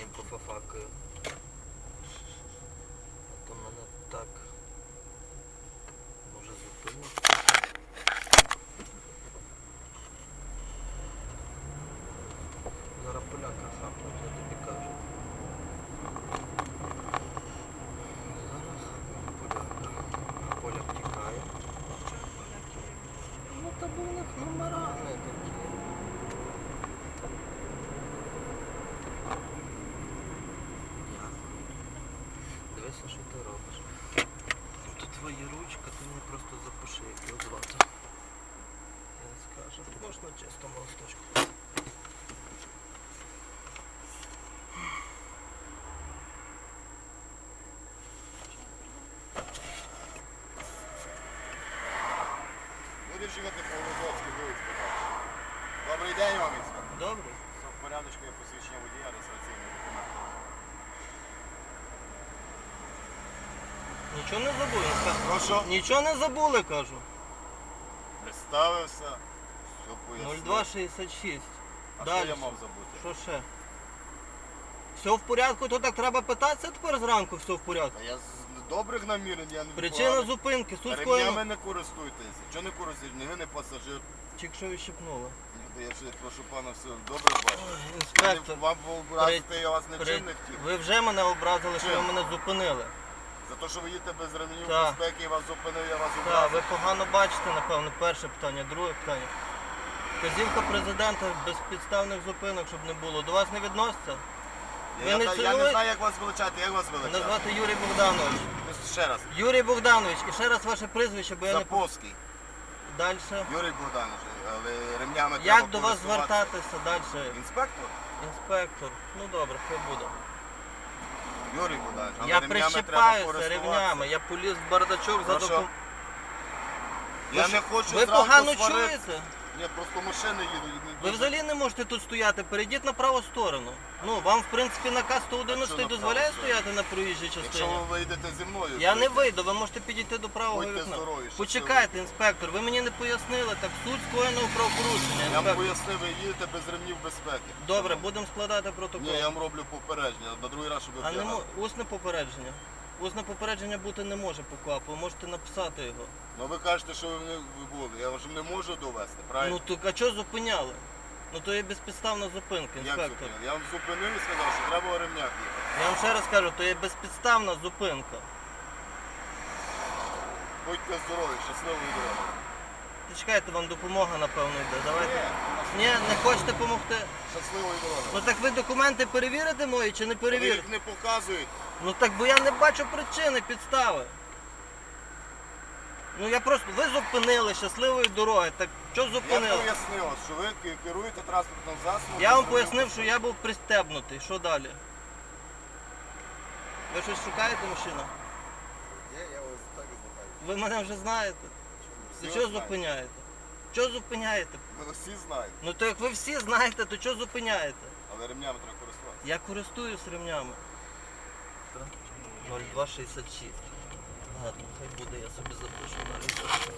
їм пофафакаю. То мене так. Може зупинити. Зараз поляка хапнуть, я тобі кажу. Зараз поляка. А поляк тікає. Ну та бо у них номера не такі. Тут твої ручка, ти мені просто запиши, як його звати. Він скаже, можна чисто мосточку. Будеш жити по Лозовській вулиці. Добрий день вам, інспектор. Добре? Все в порядочку, є посвідчення водія, реєстраційний документ. Нічого не забули. Прошу. Нічого не забули, кажу. Представився. Все пояснив. 0266. А Далі. що я мав забути? Що ще? Все в порядку, то так треба питатися тепер зранку, все в порядку. Та я з добрих намірень, я не Причина поганий. зупинки, суд Ремнями скоєно. не користуйтеся. Чого не користуєтесь? Ні ви не пасажир. Тільки що відщипнули. Ні, та Я ще прошу пана все добре бачу. Інспектор, Вам образити, я вас не при- не хотів. ви вже мене образили, що ви Чим? мене зупинили. За те, що ви їдете без ремнів Так. безпеки, я вас зупинив, я вас Так, образив. ви погано бачите, напевно, перше питання, друге питання. Вказівка президента безпідставних зупинок, щоб не було. До вас не відноситься? ви Я, не та- я не цінуєте? знаю, як вас величати, як вас Мене величати? звати Юрій Богданович. Ще раз. Юрій Богданович, і ще раз ваше прізвище, бо я не Запоский. далі. Юрій Богданович, але ремнями Як до вас користуватися. звертатися далі? Інспектор? Інспектор. Ну добре, хай буде. Юрій але Я ремнями треба прищипаюся користуватися. ревнями, я поліз в бардачок за доку. докум... Я не хочу Ви зранку погано сварити. чуєте? Ні, просто машини їдуть. і не Ви дуже- взагалі не можете тут стояти, перейдіть на праву сторону. Ну, вам, в принципі, наказ 111 А що на дозволяє праву сторону? стояти на проїжджій Якщо частині. ви вийдете зі мною, Я не вийду, ви можете підійти до правого Будьте вікна. здорові. Почекайте, інспектор, ви мені не пояснили, так суть скоєного правопорушення. Я вам інспектор. пояснив, ви їдете без ремнів безпеки. Добре, будемо складати протокол. Ні, я вам роблю попередження, на другий раз, щоб ви А не мо... усне попередження. Усне попередження бути не може по КАПу, ви можете написати його. Ну ви кажете, що ви не були. Я вже не можу довести, правильно? Ну так а чого зупиняли? Ну то є безпідставна зупинка, Як інспектор. зупинив? Я вам зупинив і сказав, що треба у ремнях їхати. Я вам ще раз кажу, то є безпідставна зупинка. Будьте здорові, щасливої дороги. Чекайте, вам допомога, напевно, йде. Давайте. Ні, не хочете допомогти. Щасливої дороги. Ну так ви документи перевірите мої чи не Ви перевірите? їх не показуєте. Ну так бо я не бачу причини, підстави. Ну я просто, ви зупинили щасливої дороги, так що Я зупинили? пояснив, вас, що ви ке- керуєте транспортним засобом. Я вам пояснив, що я був пристебнутий. Що далі? Ви щось шукаєте машину? Ні, я вас так і знаю. Ви мене вже знаєте. Всі чого знають. зупиняєте? Чого зупиняєте? Ви всі знаєте, Ну то як ви всі знаєте, то чого зупиняєте? але ремнями треба користуватися. Я користуюсь ремнями. 0266. Ладно, хай буде, я собі запишу на лісу.